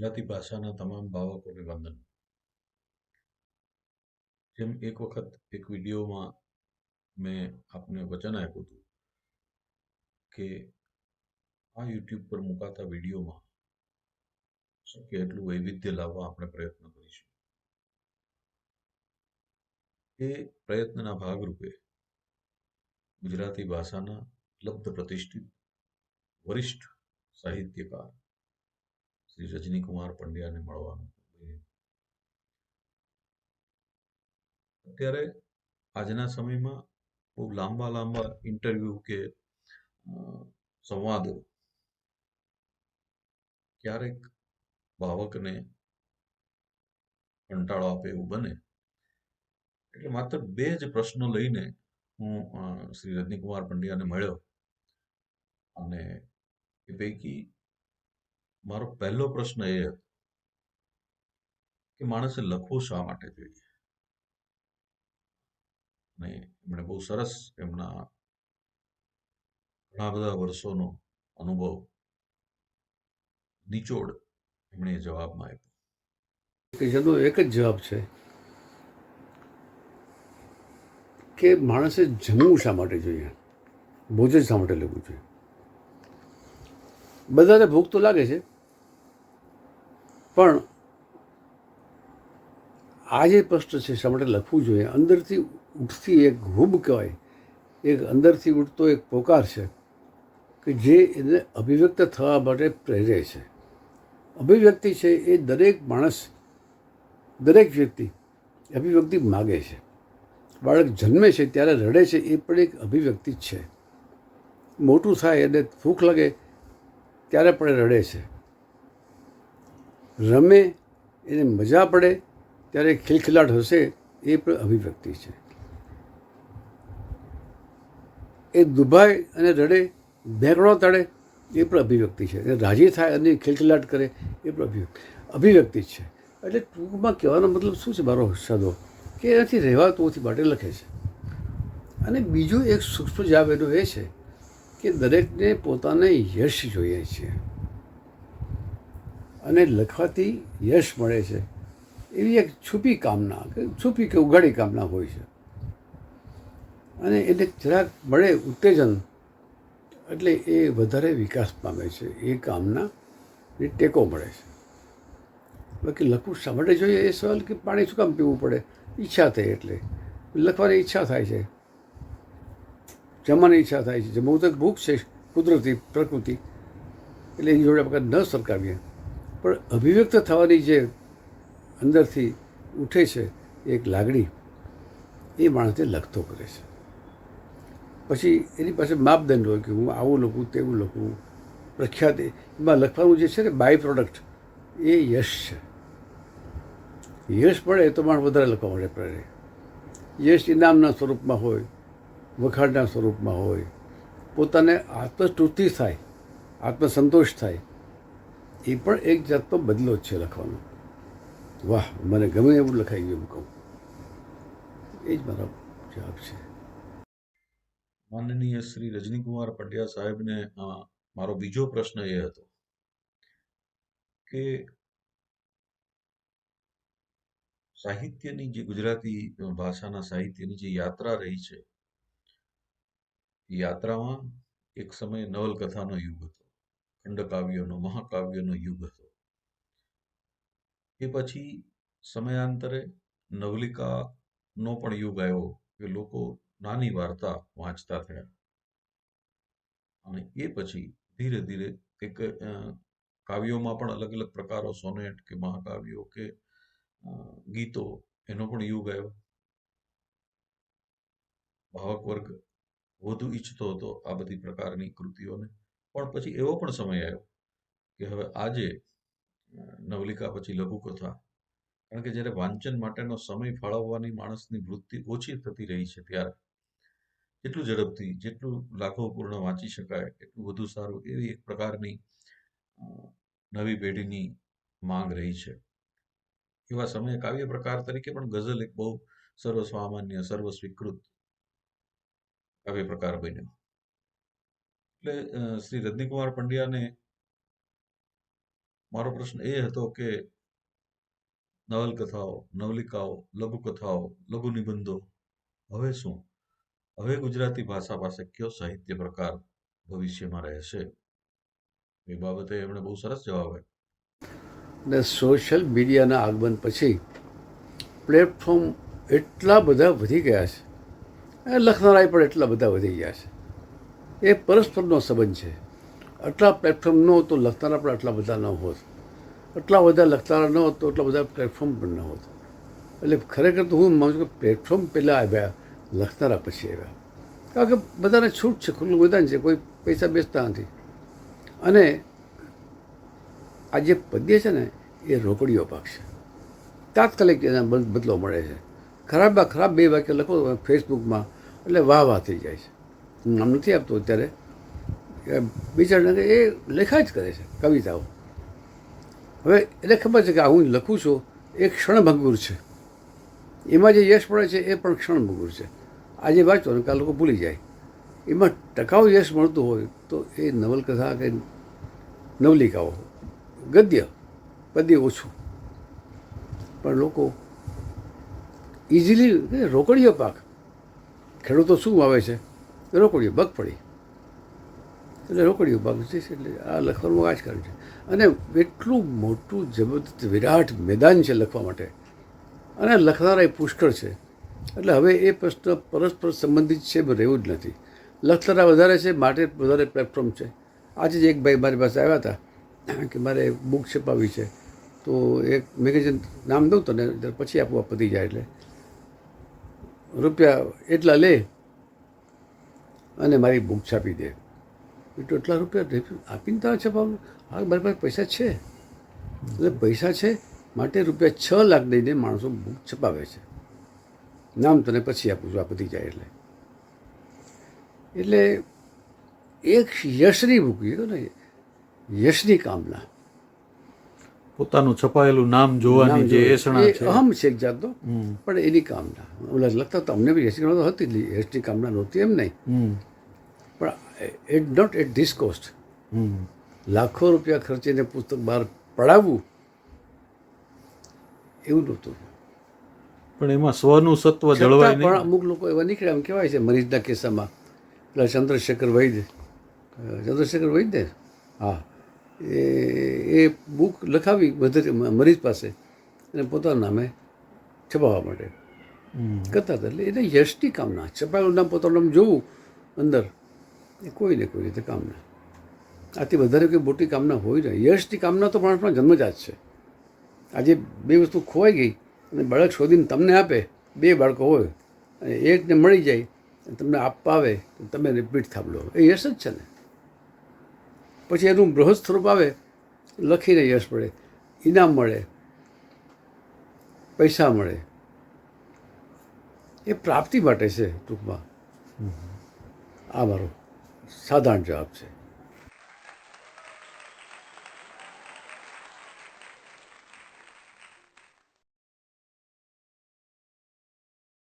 ગુજરાતી ભાષાના તમામ ભાવકોને વંદન. જેમ એક વખત એક વિડીયોમાં મેં આપને વચન આપ્યું હતું કે આ યુટ્યુબ પર મુકાતા વિડીયોમાં શક્ય એટલું વૈવિધ્ય લાવવા આપણે પ્રયત્ન કરીશું. એ પ્રયત્નના ભાગરૂપે ગુજરાતી ભાષાના લબ્ધ પ્રતિષ્ઠિત વરિષ્ઠ સાહિત્યકાર શ્રી રજનીકુમાર પંડ્યાને મળવાનું. અત્યારે આજના સમયમાં બહુ લાંબા લાંબા ઇન્ટરવ્યુ કે સંવાદો ક્યારેક ભાવકને કંટાળો આપે એવું બને. એટલે માત્ર બે જ પ્રશ્નો લઈને હું શ્રી રજનીકુમાર પંડ્યાને મળ્યો. અને એ પૈકી મારો પહેલો પ્રશ્ન એ હતો કે માણસે લખવું શા માટે જોઈએ? અને એમણે બહુ સરસ એમના ઘણા બધા વર્ષોનો અનુભવ, નિચોડ એમણે જવાબમાં આપ્યો. એક જ જવાબ છે કે માણસે જમવું શા માટે જોઈએ? ભોજન શા માટે લેવું જોઈએ? બધાને ભૂખ તો લાગે છે. પણ આ જે પ્રશ્ન છે, શા માટે લખવું જોઈએ? અંદરથી ઉઠતી એક હુબ કહેવાય. એક અંદરથી ઉઠતો એક પોકાર છે કે જે એને અભિવ્યક્ત થવા માટે પ્રેરે છે. અભિવ્યક્તિ છે એ દરેક માણસ, દરેક વ્યક્તિ અભિવ્યક્તિ માગે છે. બાળક જન્મે છે, ત્યારે રડે છે, એ પણ એક અભિવ્યક્તિ જ છે. મોટું થાય અને ભૂખ લાગે, ત્યારે પણ રડે છે. રમે, એને મજા પડે, ત્યારે ખિલખિલાટ હશે એ પણ અભિવ્યક્તિ છે. એ દુભાય અને રડે ભેંકડો તળે, એ પણ અભિવ્યક્તિ છે. અને રાજી થાય અને ખિલખિલાટ કરે, એ પણ અભિવ્યક્તિ અભિવ્યક્તિ છે. એટલે ટૂંકમાં કહેવાનો મતલબ શું છે મારો સાદો કે એનાથી રહેવાતું નથી માટે લખે છે. અને બીજું એક સૂક્ષ્મ જવાબ એનો એ છે કે દરેકને પોતાને યશ જોઈએ છે. અને લખવાથી યશ મળે છે. એવી એક છુપી કામના, કે છુપી કે ઉઘાડી કામના હોય છે. અને એને જરાક મળે ઉત્તેજન, એટલે એ વધારે વિકાસ પામે છે. એ કામના એ ટેકો મળે છે. બાકી લખવું શા માટે જોઈએ એ સવાલ કે પાણી શું કામ પીવું પડે? ઈચ્છા થઈ એટલે. લખવાની ઈચ્છા થાય છે. જમવાની ઈચ્છા થાય છે. જમવું તો ભૂખ છે, કુદરતી પ્રકૃતિ. એટલે એની જોડે આપણે ન સરકાવીએ. પણ અભિવ્યક્ત થવાની જે અંદરથી ઉઠે છે, એક લાગણી, એ માણસને લખતો કરે છે. પછી એની પાસે માપદંડ હોય કે હું આવું લખું, તેવું લખું, પ્રખ્યાત, એમાં લખવાનું જે છે ને બાય પ્રોડક્ટ એ યશ છે. યશ પડે તો માણસ વધારે લખવા માટે પ્રેરે. યશ ઇનામના સ્વરૂપમાં હોય, વખાણના સ્વરૂપમાં હોય, પોતાને આત્મસ્તુતિ થાય, આત્મસંતોષ થાય એ પણ એક જાતનો બદલો જ છે લખવાનો. વાહ, મને ગમે એવું લખાઈ ગયું કહું. એ જ મારો જવાબ છે. માનનીય શ્રી રજનીકુમાર પંડ્યા સાહેબને મારો બીજો પ્રશ્ન એ હતો કે સાહિત્યની જે ગુજરાતી ભાષાના સાહિત્યની જે યાત્રા રહી છે યાત્રામાં એક સમયે નવલકથાનો યુગ હતો. ખંડકાવ્યોનો મહાકાવ્યોનો યુગ હતો. એ પછી સમયાંતરે નવલિકાનો પણ યુગ આવ્યો કે લોકો નાની વાર્તા વાંચતા થયા. અને એ પછી ધીરે ધીરે એક કાવ્યોમાં પણ અલગ અલગ પ્રકારો, સોનેટ કે મહાકાવ્યો કે ગીતો એનો પણ યુગ આવ્યો. ભાવક વર્ગ વધુ ઈચ્છતો હતો આ બધી પ્રકારની કૃતિઓને. પણ પછી એવો પણ સમય આવ્યો કે હવે આજે નવલિકા પછી લઘુકથા. કારણ કે જ્યારે વાંચન માટેનો સમય ફાળવવાની માણસની વૃત્તિ ઓછી થતી રહી છે ત્યારે. જેટલું ઝડપથી, જેટલું લાઘવપૂર્ણ વાંચી શકાય, એટલું વધુ સારું એવી એક પ્રકારની નવી પેઢીની માંગ રહી છે. એવા સમયે કાવ્ય પ્રકાર તરીકે પણ ગઝલ એક બહુ સર્વસામાન્ય, સર્વસ્વીકૃત કાવ્ય પ્રકાર બન્યો. એટલે શ્રી રજનીકુમાર પંડ્યાને મારો પ્રશ્ન એ હતો કે નવલકથાઓ, નવલિકાઓ, લઘુકથાઓ લઘુ નિબંધો હવે શું? હવે ગુજરાતી ભાષા પાસે કયો સાહિત્ય પ્રકાર ભવિષ્યમાં રહેશે? એ બાબતે એમણે બહુ સરસ જવાબ આપ્યો. ને સોશિયલ મીડિયાના આગમન પછી પ્લેટફોર્મ એટલા બધા વધી ગયા છે. અને લખનારાય પણ એટલા બધા વધી ગયા છે. એ પરસ્પરનો સંબંધ છે. આટલા પ્લેટફોર્મ ન હોત તો લખનારા પણ આટલા બધા ન હોત. આટલા બધા લખતારા ન હોત તો એટલા બધા પ્લેટફોર્મ પણ ન હોત. એટલે ખરેખર તો હું માનું છું કે પ્લેટફોર્મ પહેલાં આવ્યા લખનારા પછી આવ્યા. કારણ કે બધાને છૂટ છે, ખુલ્લું મેદાન છે, કોઈ પૈસા બેસતા નથી. અને આ જે પદ્ય છે ને, એ રોકડીઓ પાક છે. તાત્કાલિક એના બદ- બદલો મળે છે. ખરાબમાં ખરાબ બે વાક્ય લખો ફેસબુકમાં એટલે વાહ વાહ થઈ જાય છે. નામ નથી આપતો અત્યારે. બિચારાને બિચારા એ લેખા જ કરે છે, કવિતાઓ. હવે એને ખબર છે કે હું લખું છું, એ ક્ષણભંગુર છે. એમાં જે યશ મળે છે, એ પણ ક્ષણભંગુર છે. આજે વાંચો ને કાલ લોકો ભૂલી જાય. એમાં ટકાઉ યશ મળતું હોય, તો એ નવલકથા કે નવલિકાઓ, ગદ્ય પદ્ય ઓછું. પણ લોકો ઇઝીલી રોકડીયો પાક. ખેડૂતો શું વાવે છે? રોકડીઓ મગફળી એટલે પાક છે એટલે આ લખવાનું આ જ કારણ છે. અને એટલું મોટું જબરદસ્ત વિરાટ મેદાન છે લખવા માટે. અને લખનારા એ પુષ્કળ છે. એટલે હવે એ પ્રશ્ન પરસ્પર સંબંધિત છે રહેવું જ નથી. લખનારા વધારે છે, માટે વધારે પ્લેટફોર્મ છે. આજે જ એક ભાઈ મારી પાસે આવ્યા હતા કે મારે બુક છપાવી છે. તો એક મેગેઝિન નામ દઉં તને, પછી આપવા પતી જાય એટલે. રૂપિયા એટલા લે અને મારી બુક છાપી દે. એટલા રૂપિયા આપીને તારે છપાવું હા મારી પાસે પૈસા છે. એટલે પૈસા છે માટે રૂપિયા છ લાખ દઈને માણસો બુક છપાવે છે. નામ તને પછી આપું છું આ પતી જાય એટલે. એટલે એક યશની બુક ને યશની કામના. પોતાનું છપાયેલું નામ જોવાની જે એસણા છે. અહમ છે એક જાતનો. પણ એની કામના. લખતા તો અમને બી યશની કામના હતી યશની કામના નહોતી એમ નહીં. પણ at not at this cost લાખો રૂપિયા ખર્ચીને પુસ્તક બહાર પડાવવું એવું નહોતું. પણ એમાં સ્વનું સત્વ જળવાય પણ અમુક લોકો એવા નીકળ્યા એમ કહેવાય છે મરીજના કિસ્સામાં પેલા ચંદ્રશેખર વૈદ્ય ચંદ્રશેખર ચંદ્રશેખર વૈદ્ય હા. એ એ બુક લખાવી બધે મરીજ પાસે અને પોતાના નામે છપાવવા માટે. કરતા હતા. એટલે એને યશની કામના છપાયેલું નામ પોતાનું નામ જોવું અંદર. એ કોઈ ને કોઈ રીતે કામના. આથી વધારે કોઈ મોટી કામના હોય ને યશની કામના તો માણસમાં જન્મજાત છે. આજે બે વસ્તુ ખોવાઈ ગઈ અને બાળક શોધીને તમને આપે બે બાળકો હોય અને એકને મળી જાય અને તમને આપવા આવે તો તમે રિપીટ થાંભલો. એ યશ જ છે ને. પછી એનું બૃહદ સ્વરૂપ આવે લખીને યશ મળે ઇનામ મળે પૈસા મળે. એ પ્રાપ્તિ માટે છે ટૂંકમાં. આ મારો સાધારણ જવાબ છે